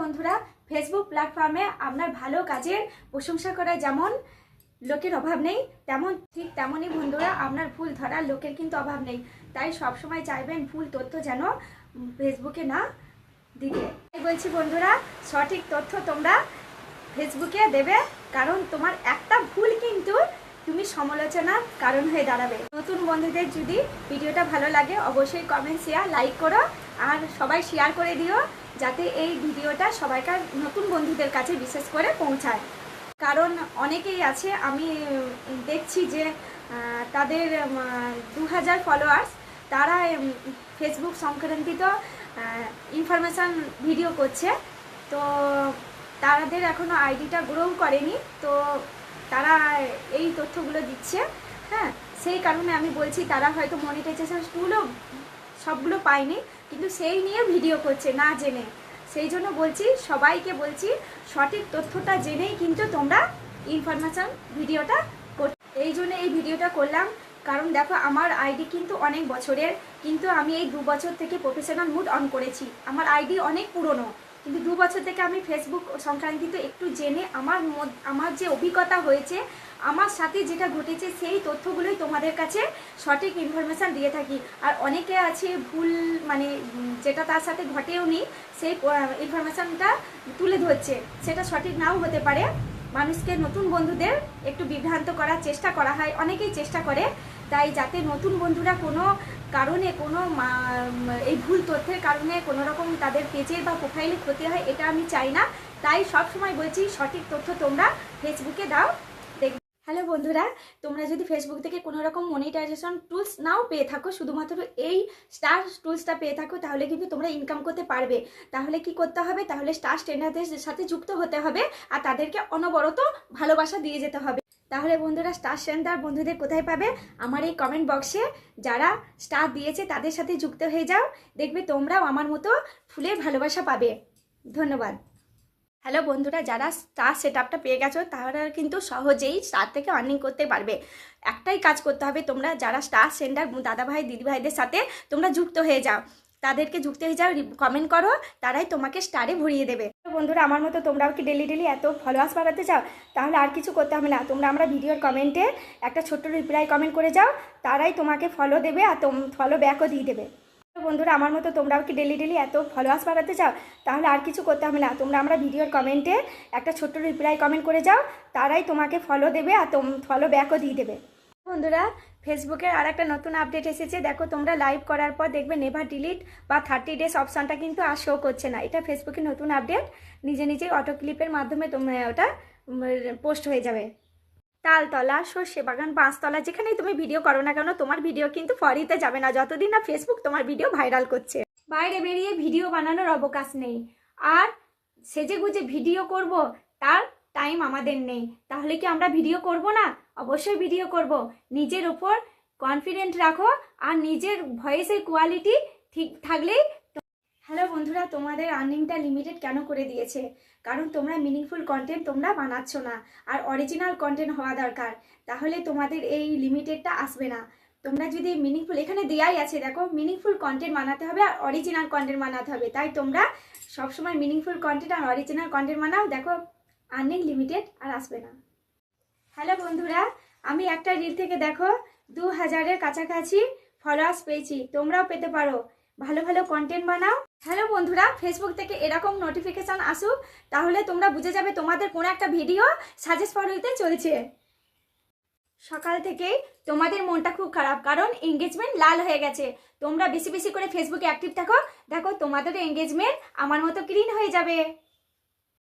বন্ধুরা ফেসবুক প্ল্যাটফর্মে আপনার ভালো কাজের প্রশংসা করা যেমন লোকের অভাব নেই, তেমন ঠিক তেমনই বন্ধুরা, আপনার ভুল ধরার লোকের কিন্তু অভাব নেই। তাই সবসময় চাইবেন ভুল তথ্য যেন ফেসবুকে না দিতে। বলছি বন্ধুরা, সঠিক তথ্য তোমরা ফেসবুকে দেবে, কারণ তোমার একটা ভুল কিন্তু তুমি সমালোচনার কারণ হয়ে দাঁড়াবে। নতুন বন্ধুদের যদি ভিডিওটা ভালো লাগে, অবশ্যই কমেন্ট শেয়ার লাইক করো, আর সবাই শেয়ার করে দিও। যাতে এই ভিডিওটা সবাইকার নতুন বন্ধুদের কাছে বিশেষ করে পৌঁছায়। কারণ অনেকেই আছে, আমি দেখছি যে তাদের দু হাজার ফলোয়ার্স তারা ফেসবুক সংক্রান্তিত ইনফরমেশান ভিডিও করছে। তো তাদের এখনও আইডিটা গ্রো করেনি, তো তারা এই তথ্যগুলো দিচ্ছে। হ্যাঁ সেই কারণে আমি বলছি, তারা হয়তো মনিটাইজেশনগুলো সবগুলো পায়নি। কিন্তু সেই নিয়ে ভিডিও করছে, না জেনে। সেই জন্য বলছি, সবাইকে বলছি, সঠিক তথ্যটা জেনেই কিন্তু তোমরা ইনফরমেশান ভিডিওটা কর, এই জন্য এই ভিডিওটা করলাম। কারণ দেখো, আমার আইডি কিন্তু অনেক বছরের, কিন্তু আমি এই দু বছর থেকে প্রফেশনাল মুড অন করেছি। আমার আইডি অনেক পুরনো। কিন্তু দু বছর থেকে আমি ফেসবুক সংক্রান্তিত একটু জেনে আমার আমার যে অভিজ্ঞতা হয়েছে, আমার সাথে যেটা ঘটেছে সেই তথ্যগুলোই তোমাদের কাছে সঠিক ইনফরমেশান দিয়ে থাকি। আর অনেকে আছে ভুল মানে যেটা তার সাথে ঘটেও নি, সেই ইনফরমেশানটা তুলে ধরছে। সেটা সঠিক নাও হতে পারে। মানুষকে, নতুন বন্ধুদের একটু বিভ্রান্ত করার চেষ্টা করা হয়। অনেকেই চেষ্টা করে, তাই যাতে নতুন বন্ধুরা কোনো কারণে কোনো এই ভুল তথ্যের কারণে কোনো রকম তাদের পেজের বা প্রোফাইলে ক্ষতি হয়, এটা আমি চাই না। তাই সব সময় বলছি, সঠিক তথ্য তোমরা ফেসবুকে দাও। হ্যালো বন্ধুরা, তোমরা যদি ফেসবুক থেকে কোনো রকম মনিটাইজেশন টুলস নাও পেয়ে থাকো, শুধুমাত্র এই স্টার টুলসটা পেয়ে থাকো, তাহলে কিন্তু তোমরা ইনকাম করতে পারবে। তাহলে কি করতে হবে? তাহলে স্টার স্ট্যান্ডার্ডের সাথে যুক্ত হতে হবে, আর তাদেরকে অনবরত ভালোবাসা দিয়ে যেতে হবে। তাহলে বন্ধুরা স্টার সেন্টার বন্ধুদের কোথায় পাবে? আমার এই কমেন্ট বক্সে যারা স্টার দিয়েছে, তাদের সাথে যুক্ত হয়ে যাও। দেখবে তোমরাও আমার মতো ফুলের ভালোবাসা পাবে। ধন্যবাদ। হ্যালো বন্ধুরা, যারা স্টার সেট আপটা পেয়ে গেছো, তারা কিন্তু সহজেই স্টার থেকে আর্নিং করতে পারবে। একটাই কাজ করতে হবে তোমরা, যারা স্টার সেন্টার দাদাভাই, দিদিভাইদের সাথে তোমরা যুক্ত হয়ে যাও। তাদেরকে যুক্ত হয়ে যাও কমেন্ট করো, তারাই তোমাকে স্টারে ভরিয়ে দেবে। বন্ধুরা, আমার মতো তোমরাও কি ডেলি ডেলি এত ফলোয়ার্স বাড়াতে চাও? তাহলে আর কিছু করতে হবে না। তোমরা আমরা ভিডিওর কমেন্টে একটা ছোট্ট রিপ্লাই কমেন্ট করে যাও, তারাই তোমাকে ফলো দেবে আর ফলো ব্যাকও দিয়ে দেবে। বন্ধুরা, আমার মতো তোমরাও কি ডেলি ডেলি এত ফলোয়ার্স বাড়াতে চাও? তাহলে আর কিছু করতে হবে না। তোমরা আমরা ভিডিওর কমেন্টে একটা ছোট্ট রিপ্লাই কমেন্ট করে যাও, তারাই তোমাকে ফলো দেবে আর ফলো ব্যাকও দিয়ে দেবে। বন্ধুরা ফেসবুকের আর একটা নতুন আপডেট এসেছে। দেখো, তোমরা লাইভ করার পর দেখবে নেভার ডিলিট বা থার্টি ডেজ অপশানটা কিন্তু আর শো করছে না। এটা ফেসবুকের নতুন আপডেট নিজে নিজেই অটো ক্লিপের মাধ্যমে তোমরা ওটা পোস্ট হয়ে যাবে। তালতলা, সর্ষে বাগান, পাঁচতলা, যেখানেই তুমি ভিডিও করো না কেন, তোমার ভিডিও কিন্তু ফরিতে যাবে না। যতদিন না ফেসবুক তোমার ভিডিও ভাইরাল করছে। বাইরে বেরিয়ে ভিডিও বানানোর অবকাশ নেই। আর সেজে গুজে ভিডিও করব, তার টাইম আমাদের নেই। তাহলে কি আমরা ভিডিও করব না? অবশ্যই ভিডিও করব। নিজের ওপর কনফিডেন্ট রাখো আর নিজের ভয়েসের কোয়ালিটি ঠিক থাকলেই হ্যালো বন্ধুরা, তোমাদের আর্নিংটা লিমিটেড কেন করে দিয়েছে? কারণ তোমরা মিনিংফুল কন্টেন্ট তোমরা বানাচ্ছ না, আর অরিজিনাল কন্টেন্ট হওয়া দরকার। তাহলে তোমাদের এই লিমিটেডটা আসবে না। তোমরা যদি মিনিংফুল এখানে দেয়াই আছে, দেখো মিনিংফুল কন্টেন্ট বানাতে হবে আর অরিজিনাল কন্টেন্ট বানাতে হবে। তাই তোমরা সবসময় মিনিংফুল কন্টেন্ট আর অরিজিনাল কন্টেন্ট বানাও। দেখো আর্নিং লিমিটেড আর আসবে না। হ্যালো বন্ধুরা, আমি একটা রিল থেকে দেখো দু হাজারের কাছাকাছি ফলোয়ার্স পেয়েছি, তোমরাও পেতে পারো। ভালো ভালো কন্টেন্ট বানাও। হ্যালো বন্ধুরা ফেসবুক থেকে এরকম নোটিফিকেশন আসুক, তাহলে তোমরা বুঝে যাবে তোমাদের কোনো একটা ভিডিও সাজেস্ট হইতে চলছে। সকাল থেকেই তোমাদের মনটা খুব খারাপ, কারণ এঙ্গেজমেন্ট লাল হয়ে গেছে। তোমরা বেশি বেশি করে ফেসবুকে অ্যাক্টিভ থাকো, দেখো তোমাদের এঙ্গেজমেন্ট আমার মতো গ্রিন হয়ে যাবে।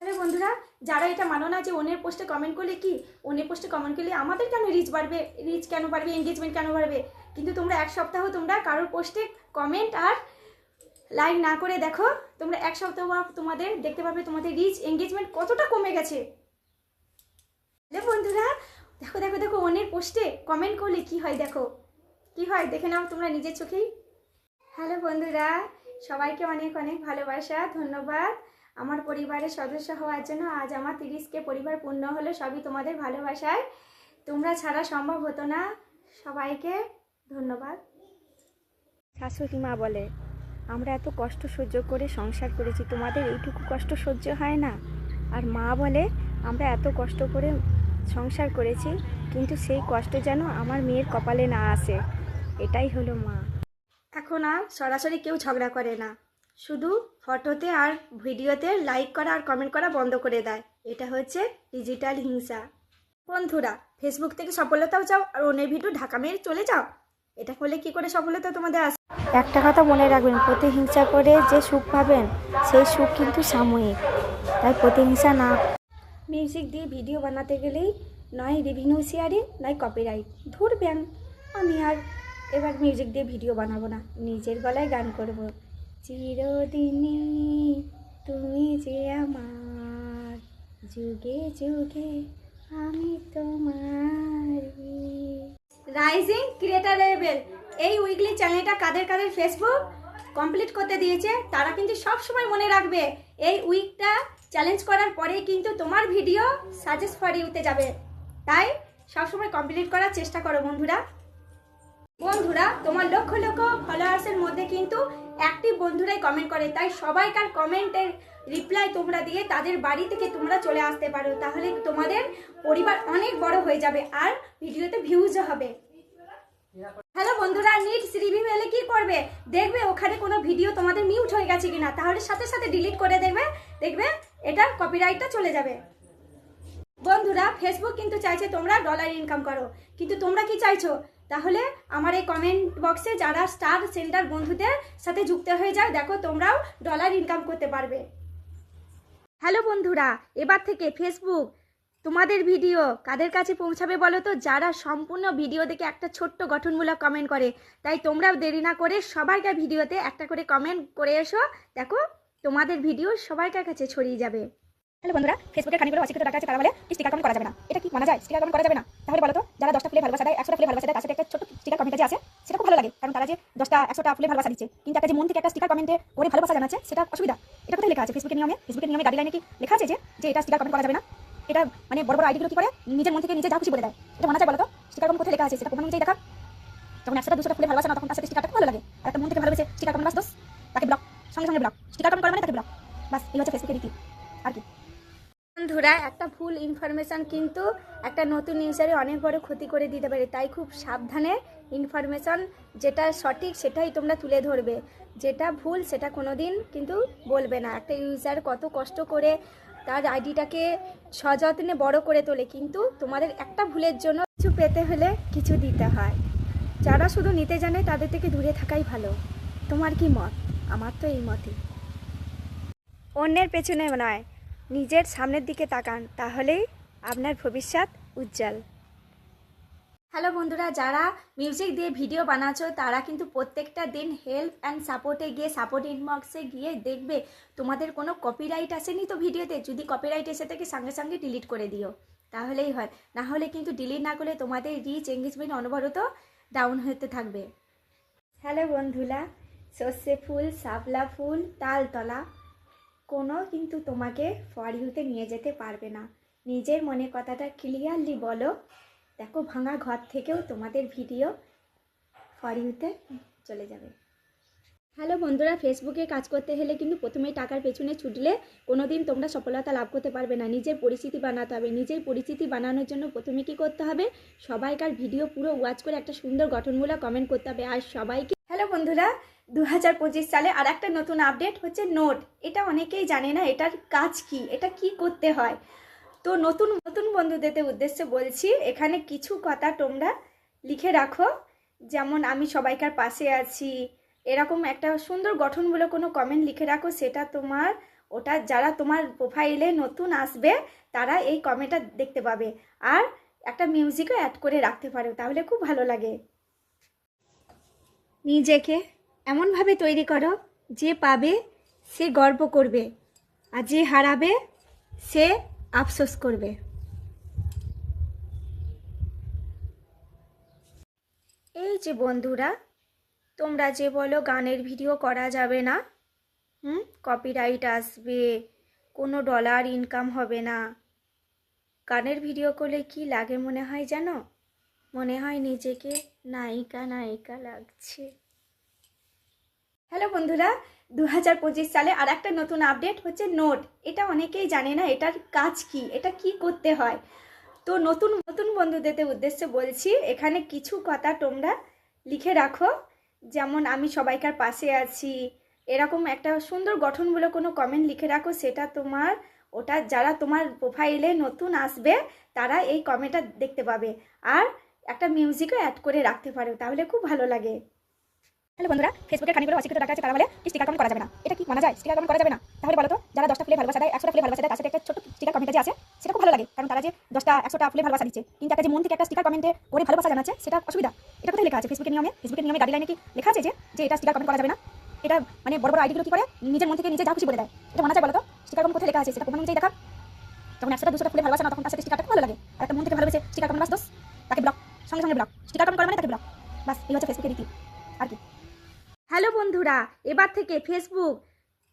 তাহলে বন্ধুরা, যারা এটা মানো না যে অন্যের পোস্টে কমেন্ট করলে কি? অন্যের পোস্টে কমেন্ট করলে আমাদের কেন রিচ বাড়বে? রিচ কেন বাড়বে? এঙ্গেজমেন্ট কেন বাড়বে? কিন্তু তোমরা এক সপ্তাহ তোমরা কারোর পোস্টে কমেন্ট আর লাইক না করে দেখো, তোমরা এক সপ্তাহ তোমাদের দেখতে পাবে তোমাদের রিচ এঙ্গেজমেন্ট কতটা কমে গেছে। বন্ধুরা, দেখো দেখো দেখো, অন্যের পোস্টে কমেন্ট করলে কি হয় দেখো? কি হয়? দেখে নাও তোমরা নিজের চোখেই। হ্যালো বন্ধুরা, সবাইকে অনেক অনেক ভালোবাসা, ধন্যবাদ। আমার পরিবারের সদস্য হওয়ার জন্য আজ আমার তিরিশকে পরিবার পূর্ণ হলো সবই তোমাদের ভালোবাসায়। তোমরা ছাড়া সম্ভব হতো না। সবাইকে ধন্যবাদ। শাশুড়ি মা বলে আমরা এত কষ্ট সহ্য করে সংসার করেছি তোমাদের এইটুকু কষ্ট সহ্য হয় না? আর মা বলে আমরা এত কষ্ট করে সংসার করেছি কিন্তু সেই কষ্ট যেন আমার মেয়ের কপালে না আসে। এটাই হলো মা। এখন আর সরাসরি কেউ ঝগড়া করে না। শুধু ফটোতে আর ভিডিওতে লাইক করা আর কমেন্ট করা বন্ধ করে দেয়। এটা হচ্ছে ডিজিটাল হিংসা। বন্ধুরা ফেসবুক থেকে সফলতাও চাও আর অন্যের ভিডিও ঢাকা মেরে চলে যাও? এটা করলে কি করে সফলতা তোমাদের আসে একটা কথা মনে রাখবেন, প্রতিহিংসা করে যে সুখ পাবেন সেই সুখ কিন্তু সাময়িক। তাই প্রতিহিংসা না মিউজিক দিয়ে ভিডিও বানাতে গেলেই নয় রেভিনিউ শেয়ারিং নয় কপিরাইট ধরবেন আমি আর এবার মিউজিক দিয়ে ভিডিও বানাবো না। নিজের গলায় গান করব। চিরদিনই তুমি যে আমার। যুগে যুগে আমি তোমার রাইজিং ক্রিয়েটার লেভেল এই উইকলি চ্যানেলটা কাদের কাদের ফেসবুক কমপ্লিট করতে দিয়েছে, তারা কিন্তু সব সময় মনে রাখবে, এই উইকটা চ্যালেঞ্জ করার পরেই কিন্তু তোমার ভিডিও সাজেস্ট ফর ইউতে যাবে। তাই সবসময় কমপ্লিট করার চেষ্টা করো বন্ধুরা। বন্ধুরা, তোমার লক্ষ লক্ষ ফলোয়ার্সের মধ্যে কিন্তু অ্যাক্টিভ বন্ধুরাই কমেন্ট করে, তাই সবাইকার কমেন্টের রিপ্লাই তোমরা দিয়ে তাদের বাড়ি থেকে তোমরা চলে আসতে পারো, তাহলে তোমাদের পরিবার অনেক বড় হয়ে যাবে আর ভিডিওতে ভিউজও হবে। হ্যালো বন্ধুরা নিট রিভিউ এলে কি করবে? দেখবে ওখানে কোনো ভিডিও তোমাদের মিউট হয়ে গেছে কিনা, তাহলে সাথে সাথে ডিলিট করে দেবে, দেখবে এটার কপিরাইটটা চলে যাবে। বন্ধুরা ফেসবুক কিন্তু চাইছে তোমরা ডলার ইনকাম করো, কিন্তু তোমরা কি চাইছো? তাহলে আমার এই কমেন্ট বক্সে যারা স্টার সেন্টার বন্ধুদের সাথে যুক্ত হয়ে যাও, দেখো তোমরাও ডলার ইনকাম করতে পারবে। হ্যালো বন্ধুরা, এবার থেকে ফেসবুক তোমাদের ভিডিও কাদের কাছে পৌঁছাবে বলো তো? যারা সম্পূর্ণ ভিডিও দেখে একটা ছোট্ট গঠনমূলক কমেন্ট করে, তাই তোমরাও দেরি না করে সবাইকার ভিডিওতে একটা করে কমেন্ট করে এসো। দেখো, তোমাদের ভিডিও সবাইকার কাছে ছড়িয়ে যাবে। হ্যালো বন্ধুরা ফেসবুকে খানিগুলো অশিক্ষিত টাকা আছে, তারা বলে স্টিকার কমেন্ট করা যাবে না। এটা কি মানা যায়? স্টিকার কমেন্ট করা যাবে না? তাহলে বলো তো, যারা দশটা ফুলে ভালোবাসা দেয়, একশোটা ফুলে ভালোবাসা দেয়, তার সাথে একটা ছোট স্টিকার কমেন্ট আছে, সেটা খুব ভালো লাগে। কারণ তারা যে দশটা, একশোটা ফুলে ভালোবাসা দিচ্ছে, কিন্তু একটা যে মন থেকে একটা স্টিকার কমেন্টে করে ভালোবাসা জানাচ্ছে, সেটা অসুবিধা। এটা কোথায় লেখা আছে? ফেসবুকের নিয়মে? ফেসবুকের নিয়মে গাইডলাইনে কি লেখা আছে যে এটা স্টিকার কমেন্ট করা যাবে না? এটা মানে বড় বড় আইডিগুলো কি করে? নিজের মন থেকে নিজে যা খুশি বলে দেয়। এটা মানা যায় বলো তো? স্টিকার কমেন্ট কোথায় লেখা আছে? সেটা অনুযায়ী দেখা যখন একশোটা, দুশোটা ফুলে ভালোবাসা না, তখন তার স্টিকারটা ভালো লাগে। আর একটা মন থেকে ভালোবেসে স্টিকার কমেন্ট বাস দোষ তাকে ব্লক সঙ্গে সঙ্গে ব্লক স্টিকার কমেন্ট করা মানে তাকে ব্লক বাস, এই হচ্ছে ফেসবুকের রীতি। আর কি? বন্ধুরা, একটা ভুল ইনফরমেশন কিন্তু একটা নতুন ইউজারে অনেক বড় ক্ষতি করে দিতে পারে। তাই খুব সাবধানে ইনফরমেশন যেটা সঠিক সেটাই তোমরা তুলে ধরবে। যেটা ভুল সেটা কোনোদিন কিন্তু বলবে না। একটা ইউজার কত কষ্ট করে তার আইডিটাকে সযত্নে বড় করে তোলে, কিন্তু তোমাদের একটা ভুলের জন্য কিছু পেতে হলে কিছু দিতে হয়। যারা শুধু নিতে জানে, তাদের থেকে দূরে থাকাই ভালো। তোমার কি মত? আমার তো এই মতই। অন্যের পেছনে নয়। নিজের সামনের দিকে তাকান তাহলেই আপনার ভবিষ্যৎ উজ্জ্বল। হ্যালো বন্ধুরা যারা মিউজিক দিয়ে ভিডিও বানাচ্ছো তারা কিন্তু প্রত্যেকটা দিন হেল্প অ্যান্ড সাপোর্টে গিয়ে সাপোর্ট ইনবক্সে গিয়ে দেখবে তোমাদের কোনো কপিরাইট আসেনি তো ভিডিওতে যদি কপিরাইট এসে থাকে সঙ্গে সঙ্গে ডিলিট করে দিও। তাহলেই হয়। না হলে কিন্তু ডিলিট না করলে তোমাদের রিচ এঙ্গেজমেন্ট অনবরত ডাউন হতে থাকবে। হ্যালো বন্ধুরা সর্ষে ফুল শাপলা ফুল তালতলা। কোনো কিন্তু তোমাকে ফর ইউতে নিয়ে যেতে পারবে না। নিজের মনে কথাটা ক্লিয়ারলি বলো। দেখো ভাঙা ঘর থেকেও তোমাদের ভিডিও ফর ইউতে চলে যাবে। হ্যালো বন্ধুরা ফেসবুকে কাজ করতে হলে কিন্তু প্রথমেই টাকার পেছনে ছুটলে কোনো দিন তোমরা সফলতা লাভ করতে পারবে না। নিজের পরিস্থিতি বানাতে হবে। নিজের পরিস্থিতি বানানোর জন্য প্রথমে কি করতে হবে? সবাইকার ভিডিও পুরো ওয়াচ করে একটা সুন্দর গঠনমূলক কমেন্ট করতে হবে। আর সবাইকে হ্যালো বন্ধুরা দু হাজার পঁচিশ সালে আর একটা নতুন আপডেট হচ্ছে নোট এটা অনেকেই জানে না, এটার কাজ কি? এটা কি করতে হয়? তো নতুন নতুন বন্ধুদের উদ্দেশ্যে বলছি, এখানে কিছু কথা তোমরা লিখে রাখো। যেমন আমি সবাইকার পাশে আছি এরকম একটা সুন্দর গঠনমূলক কোনো কমেন্ট লিখে রাখো, সেটা তোমার, ওটা যারা তোমার প্রোফাইলে নতুন আসবে, তারা এই কমেন্টটা দেখতে পাবে। আর একটা মিউজিকও অ্যাড করে রাখতে পারো, তাহলে খুব ভালো লাগে। নিজেকে এমনভাবে তৈরি করো, যে পাবে, সে গর্ব করবে, আর যে হারাবে, সে আফসোস করবে। এই যে বন্ধুরা তোমরা যে বলো গানের ভিডিও করা যাবে না। হুম? কপিরাইট আসবে, কোনো ডলার ইনকাম হবে না। গানের ভিডিও করলে কি লাগে মনে হয় জানো? মনে হয় নিজেকে নায়িকা নায়িকা লাগছে। হ্যালো বন্ধুরা দু হাজার পঁচিশ সালে আর একটা নতুন আপডেট হচ্ছে নোট। এটা অনেকেই জানে না, এটার কাজ কি? এটা কি করতে হয়? তো নতুন নতুন বন্ধুদের উদ্দেশ্যে বলছি, এখানে কিছু কথা তোমরা লিখে রাখো। যেমন আমি সবাইকার পাশে আছি, এরকম একটা সুন্দর গঠনমূলক কোনো কমেন্ট লিখে রাখো, সেটা তোমার, ওটা যারা তোমার প্রোফাইলে নতুন আসবে, তারা এই কমেন্টটা দেখতে পাবে। আর একটা মিউজিকও অ্যাড করে রাখতে পারো, তাহলে খুব ভালো লাগে। হ্যালো বন্ধুরা ফেসবুকে খানিগুলো অশিক্ষিত টাকা আছে, তারা বলে স্টিকার কমেন্ট করা যাবে না। এটা কি মানা যায়? স্টিকার কমেন্ট করা যাবে না? তাহলে বলো তো, যারা দশটা ফুলে ভালোবাসা দেয়, একশোটা ফুলে ভালোবাসা দেয়, তার সাথে একটা ছোট স্টিকার কমেন্ট আছে, সেটা খুব ভালো লাগে। কারণ তারা যে দশটা, একশোটা ফুলে ভালোবাসা দিচ্ছে কিন্তু একটা যে মন থেকে একটা স্টিকার কমেন্টে করে ভালোবাসা জানাচ্ছে, সেটা অসুবিধা। এটা কোথায় লেখা আছে? ফেসবুকের নিয়মে? ফেসবুকের নিয়মে গাইডলাইনে কি লেখা আছে যে যে এটা স্টিকার কমেন্ট করা যাবে না? এটা মানে বড় বড় আইডিগুলো কি করে? নিজের মন থেকে নিজে যা খুশি বলে দেয়। এটা মানা যায় বলো তো? স্টিকার কমেন্ট কোথায় লেখা আছে? সেটা প্রমাণ অনুযায়ী দেখা যখন একশোটা, দুশোটা ফুলে ভালোবাসা না তখন তার সাথে স্টিকারটা ভালো লাগে। আর একটা মন থেকে ভালোবেসে স্টিকার কমেন্ট বাস দোষ তাকে ব্লক সঙ্গে সঙ্গে ব্লক স্টিকার কমেন্ট করা মানে তাকে ব্লক বাস, এই হচ্ছে ফেসবুকের রীতি। আর কি? হ্যালো বন্ধুরা, এবার থেকে ফেসবুক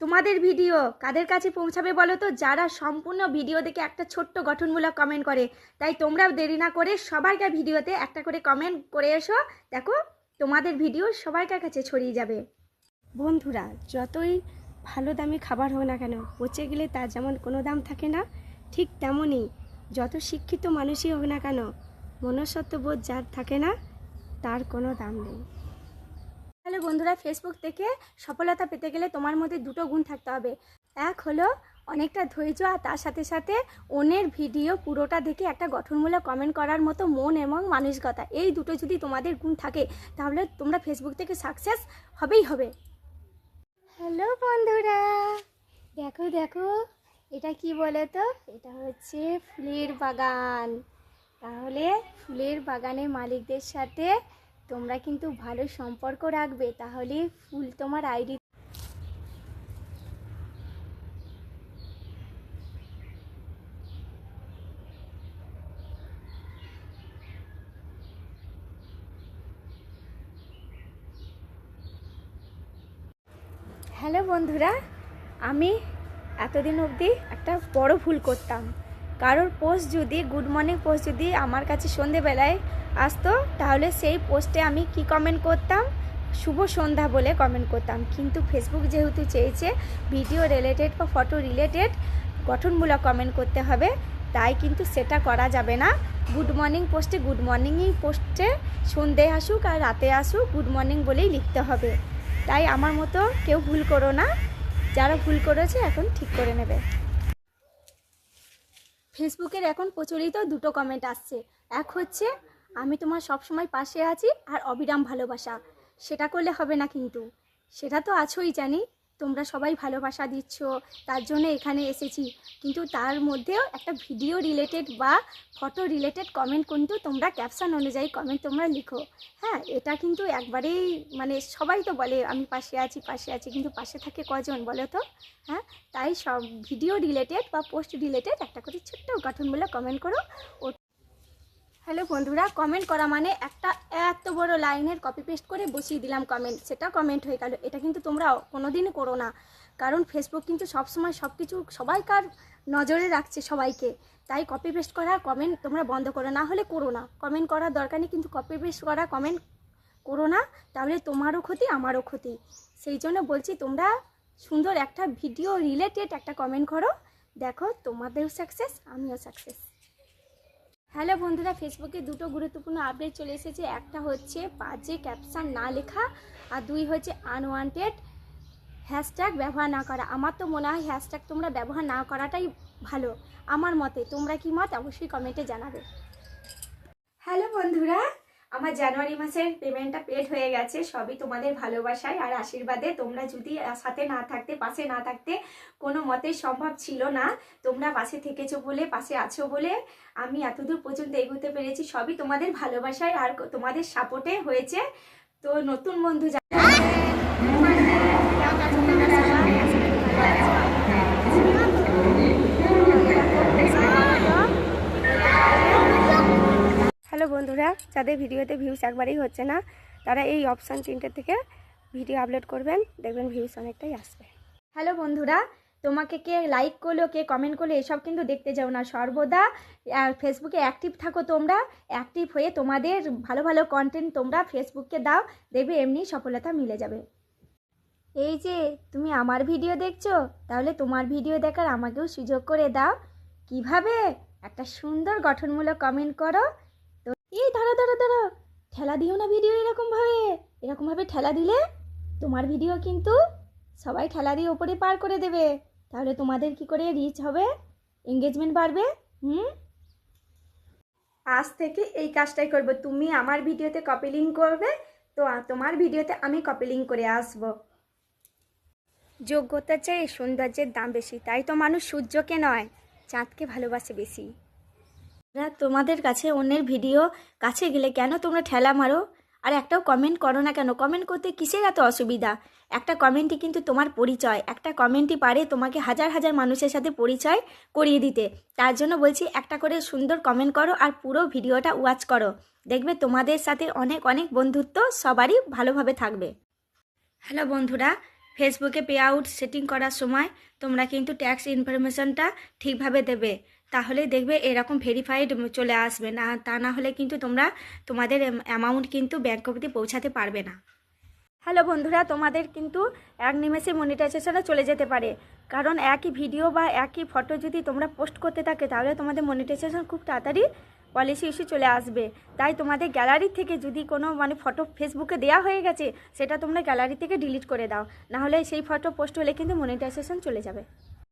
তোমাদের ভিডিও কাদের কাছে পৌঁছাবে বলো তো? যারা সম্পূর্ণ ভিডিও দেখে একটা ছোট্ট গঠনমূলক কমেন্ট করে, তাই তোমরাও দেরি না করে সবাইকার ভিডিওতে একটা করে কমেন্ট করে এসো। দেখো, তোমাদের ভিডিও সবাইকার কাছে ছড়িয়ে যাবে। বন্ধুরা, যতই ভালো দামি খাবার হোক না কেন, পচে গেলে তার যেমন কোনো দাম থাকে না, ঠিক তেমনই যত শিক্ষিত মানুষই হোক না কেন মনসত্ত্ববোধ যার থাকে না, তার কোনো দাম নেই। হ্যালো বন্ধুরা ফেসবুক থেকে সফলতা পেতে গেলে তোমার মধ্যে দুটো গুণ থাকতে হবে। এক হলো অনেকটা ধৈর্য আর তার সাথে সাথে অন্যের ভিডিও পুরোটা দেখে একটা গঠনমূলক কমেন্ট করার মতো মন এবং মানসিকতা, এই দুটো যদি তোমাদের গুণ থাকে, তাহলে তোমরা ফেসবুক থেকে সাকসেস হবেই হবে। হ্যালো বন্ধুরা, দেখো দেখো, এটা কি বলে তো এটা হচ্ছে ফুলের বাগান। তাহলে ফুলের বাগানের মালিকদের সাথে তোমরা কিন্তু ভালো সম্পর্ক রাখবে, তাহলে ফুল তোমার আইডি হ্যালো বন্ধুরা, আমি এতদিন অবধি একটা বড় ভুল করতাম। কারোর পোস্ট যদি গুড মর্নিং পোস্ট যদি আমার কাছে সন্ধেবেলায় আসতো, তাহলে সেই পোস্টে আমি কি কমেন্ট করতাম? শুভ সন্ধ্যা বলে কমেন্ট করতাম। কিন্তু ফেসবুক যেহেতু চেয়েছে ভিডিও রিলেটেড বা ফটো রিলেটেড গঠনমূলক কমেন্ট করতে হবে। তাই কিন্তু সেটা করা যাবে না। গুড মর্নিং পোস্টে গুড মর্নিংই পোস্টে সন্ধে আসুক আর রাতে আসুক গুড মর্নিং বলেই লিখতে হবে। তাই আমার মতো কেউ ভুল করো না। যারা ভুল করেছে এখন ঠিক করে নেবে। ফেসবুকের এখন প্রচলিত দুটো কমেন্ট আসছে। এক হচ্ছে আমি তোমার সব সময় পাশে আছি আর অবিরাম ভালোবাসা। সেটা করলে হবে না কিন্তু। সেটা তো আছোই, জানি। তোমরা সবাই ভালোবাসা দিচ্ছ, তার জন্য এখানে এসেছি। কিন্তু তার মধ্যেও একটা ভিডিও রিলেটেড বা ফটো রিলেটেড কমেন্ট কিন্তু তোমরা ক্যাপশন অনুযায়ী কমেন্ট তোমরা লিখো। হ্যাঁ এটা কিন্তু একবারেই মানে সবাই তো বলে, আমি পাশে আছি পাশে আছি। কিন্তু পাশে থাকে কজন বলো তো? হ্যাঁ তাই সব ভিডিও রিলেটেড বা পোস্ট রিলেটেড একটা করে ছোট্ট গঠনমূলক কমেন্ট করো। হ্যালো বন্ধুরা কমেন্ট করা মানে একটা এত বড় লাইনের কপি পেস্ট করে বসিয়ে দিলাম কমেন্ট সেটা কমেন্ট হয়ে গেল। এটা কিন্তু তোমরা কোনোদিনই করো না। কারণ ফেসবুক কিন্তু সবসময় সব কিছু সবাইকার নজরে রাখছে সবাইকে। তাই কপি পেস্ট করা কমেন্ট তোমরা বন্ধ করো, না হলে করো না। কমেন্ট করার দরকার নেই, কিন্তু কপি পেস্ট করা কমেন্ট করো না, তাহলে তোমারও ক্ষতি, আমারও ক্ষতি। সেই জন্য বলছি, তোমরা সুন্দর একটা ভিডিও রিলেটেড একটা কমেন্ট করো। দেখো তোমাদেরও সাকসেস আমিও সাকসেস হ্যালো বন্ধুরা ফেসবুকে দুটো গুরুত্বপূর্ণ আপডেট চলে এসেছে। একটা হচ্ছে পাজে ক্যাপশান না লেখা আর দুই হচ্ছে আনওয়ান্টেড হ্যাশট্যাগ ব্যবহার না করা। আমার তো মনে হয় হ্যাশট্যাগ তোমরা ব্যবহার না করাটাই ভালো। আমার মতে তোমরা কি মত? অবশ্যই কমেন্টে জানাবে। হ্যালো বন্ধুরা আমার জানুয়ারি মাসের পেমেন্টটা পেড হয়ে গেছে, সবই তোমাদের ভালোবাসায় আর আশীর্বাদে। তোমরা যদি সাথে না থাকতে, পাশে না থাকতে, কোনো মতে সম্ভব ছিল না। তোমরা পাশে থেকেছো বলে, পাশে আছো বলে আমি এতদূর পর্যন্ত এগোতে পেরেছি। সবই তোমাদের ভালোবাসায় আর তোমাদের সাপোর্টে হয়েছে। তো নতুন বন্ধু যাদের ভিডিওতে ভিউস একবারেই হচ্ছে না, তারা এই অপশান তিনটে থেকে ভিডিও আপলোড করবেন, দেখবেন ভিউস অনেকটাই আসবে। হ্যালো বন্ধুরা, তোমাকে কে লাইক করল, কে কমেন্ট করল, এসব কিন্তু দেখতে যাও না। সর্বদা ফেসবুকে অ্যাক্টিভ থাকো তোমরা অ্যাক্টিভ হয়ে তোমাদের ভালো ভালো কন্টেন্ট তোমরা ফেসবুককে দাও, দেখবে এমনি সফলতা মিলে যাবে। এই যে, তুমি আমার ভিডিও দেখছ, তাহলে তোমার ভিডিও দেখার আমাকেও সুযোগ করে দাও। কীভাবে? একটা সুন্দর গঠনমূলক কমেন্ট করো এই ধরো ধরো ধরো ঠেলা দিও না ভিডিও এরকমভাবে এরকমভাবে ঠেলা দিলে তোমার ভিডিও কিন্তু সবাই ঠেলা দিয়ে ওপরে পার করে দেবে। তাহলে তোমাদের কি করে রিচ হবে? এঙ্গেজমেন্ট বাড়বে? হুম? আজ থেকে এই কাজটাই করব। তুমি আমার ভিডিওতে কপি লিঙ্ক করবে, তো তোমার ভিডিওতে আমি কপি লিঙ্ক করে আসব। যোগ্যতা চেয়ে সৌন্দর্যের দাম বেশি। তাই তো মানুষ সূর্যকে নয়, চাঁদকে ভালোবাসে বেশি। তোমাদের কাছে অন্যের ভিডিও কাছে গেলে কেন তোমরা ঠেলা মারো? আর একটাও কমেন্ট করো না কেন? কমেন্ট করতে কিসের এত অসুবিধা? একটা কমেন্টই কিন্তু তোমার পরিচয়। একটা কমেন্টই পারে তোমাকে হাজার হাজার মানুষের সাথে পরিচয় করিয়ে দিতে। তার জন্য বলছি, একটা করে সুন্দর কমেন্ট করো আর পুরো ভিডিওটা ওয়াচ করো। দেখবে তোমাদের সাথে অনেক অনেক বন্ধুত্ব সবারই ভালোভাবে থাকবে। হ্যালো বন্ধুরা ফেসবুকে পে আউট সেটিং করার সময় তোমরা কিন্তু ট্যাক্স ইনফরমেশনটা ঠিকভাবে দেবে। তাহলে দেখবে এরকম ভেরিফাইড চলে আসবে না, তা না হলে কিন্তু তোমরা তোমাদের অ্যামাউন্ট কিন্তু ব্যাংক অবধি পৌঁছাতে পারবে না। হ্যালো বন্ধুরা, তোমাদের কিন্তু এক নিমেষে মনিটাইজেশনে চলে যেতে পারে। কারণ একই ভিডিও বা একই ফটো যদি তোমরা পোস্ট করতে থাকে, তাহলে তোমাদের মনিটাইজেশন খুব তাড়াতাড়ি পলিসি ইস্যু চলে আসবে। তাই তোমাদের গ্যালারি থেকে যদি কোনো মানে ফটো ফেসবুকে দেওয়া হয়ে গেছে, সেটা তোমরা গ্যালারি থেকে ডিলিট করে দাও। নাহলে সেই ফটো পোস্ট হলে কিন্তু মনিটাইজেশন চলে যাবে।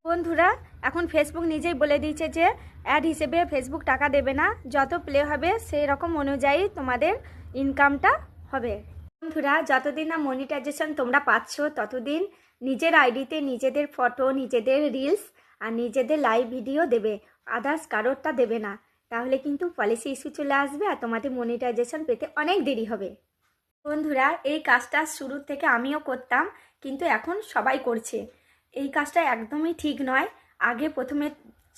বন্ধুরা, এখন ফেসবুক নিজেই বলে দিয়েছে যে অ্যাড হিসেবে ফেসবুক টাকা দেবে না। যত প্লে হবে সেই রকম অনুযায়ী তোমাদের ইনকামটা হবে। বন্ধুরা, যতদিন না মনিটাইজেশন তোমরা পাচ্ছ, ততদিন নিজের আইডিতে নিজেদের ফটো নিজেদের রিলস আর নিজেদের লাইভ ভিডিও দেবে। আদার্স কারোরটা দেবে না। তাহলে কিন্তু পলিসি ইস্যু চলে আসবে আর তোমাদের মনিটাইজেশন পেতে অনেক দেরি হবে। বন্ধুরা, এই কাজটা শুরুর থেকে আমিও করতাম, কিন্তু এখন সবাই করছে। এই কাজটা একদমই ঠিক নয়। আগে প্রথমে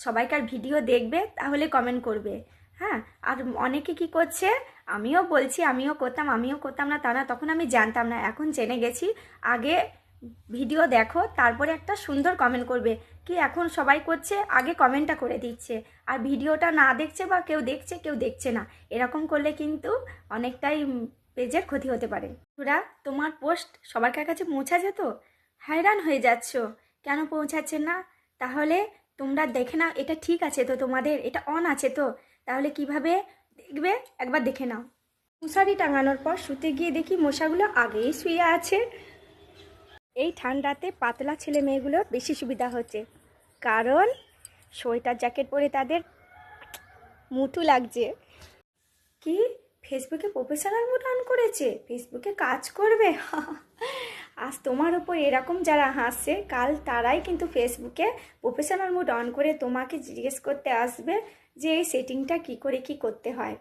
সবাইকার ভিডিও দেখবে, তাহলে কমেন্ট করবে। হ্যাঁ আর অনেকে কি করছে, আমিও বলছি, আমিও করতাম আমিও করতাম না, তা না, তখন আমি জানতাম না। এখন জেনে গেছি, আগে ভিডিও দেখো, তারপরে একটা সুন্দর কমেন্ট করবে কি এখন সবাই করছে, আগে কমেন্টটা করে দিচ্ছে। আর ভিডিওটা না দেখছে বা কেউ দেখছে কেউ দেখছে না। এরকম করলে কিন্তু অনেকটাই পেজের ক্ষতি হতে পারে। তোরা তোমার পোস্ট সবার কাছে পৌঁছা যেত হয়রান হয়ে যাচ্ছ। কেন পৌঁছাচ্ছে না? তাহলে তোমরা দেখে নাও, এটা ঠিক আছে তো তোমাদের, এটা অন আছে তো। তাহলে কীভাবে দেখবে? একবার দেখে নাও। মশারি টাঙানোর পর শুতে গিয়ে দেখি মশাগুলো আগেই শুয়ে আছে। এই ঠান্ডাতে পাতলা ছেলে মেয়েগুলোর বেশি সুবিধা হচ্ছে। কারণ সোয়েটার, জ্যাকেট পরে তাদের মুঠু লাগছে। কি? ফেসবুকে প্রফেশনাল মোড অন করেছে? ফেসবুকে কাজ করবে? আজ তোমার ওপর এরকম যারা হাসছে, কাল তারাই কিন্তু ফেসবুকে প্রফেশনাল মোড অন করে তোমাকে জিজ্ঞেস করতে আসবে যে এই সেটিংটা কি করে কি করতে হয়।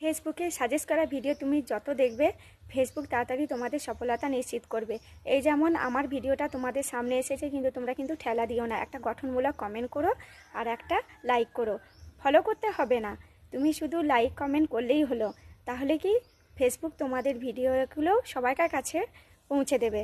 ফেসবুকে সাজেস্ট করা ভিডিও তুমি যত দেখবে ফেসবুক তাড়াতাড়ি তোমাদের সফলতা নিশ্চিত করবে। এই যেমন আমার ভিডিওটা তোমাদের সামনে এসেছে, কিন্তু তোমরা কিন্তু ঠেলা দিও না। একটা গঠনমূলক কমেন্ট করো আর একটা লাইক করো। ফলো করতে হবে না। তুমি শুধু লাইক কমেন্ট করলেই হলো। তাহলে কি ফেসবুক তোমাদের ভিডিওগুলো সবাইকার কাছে পৌঁছে দেবে।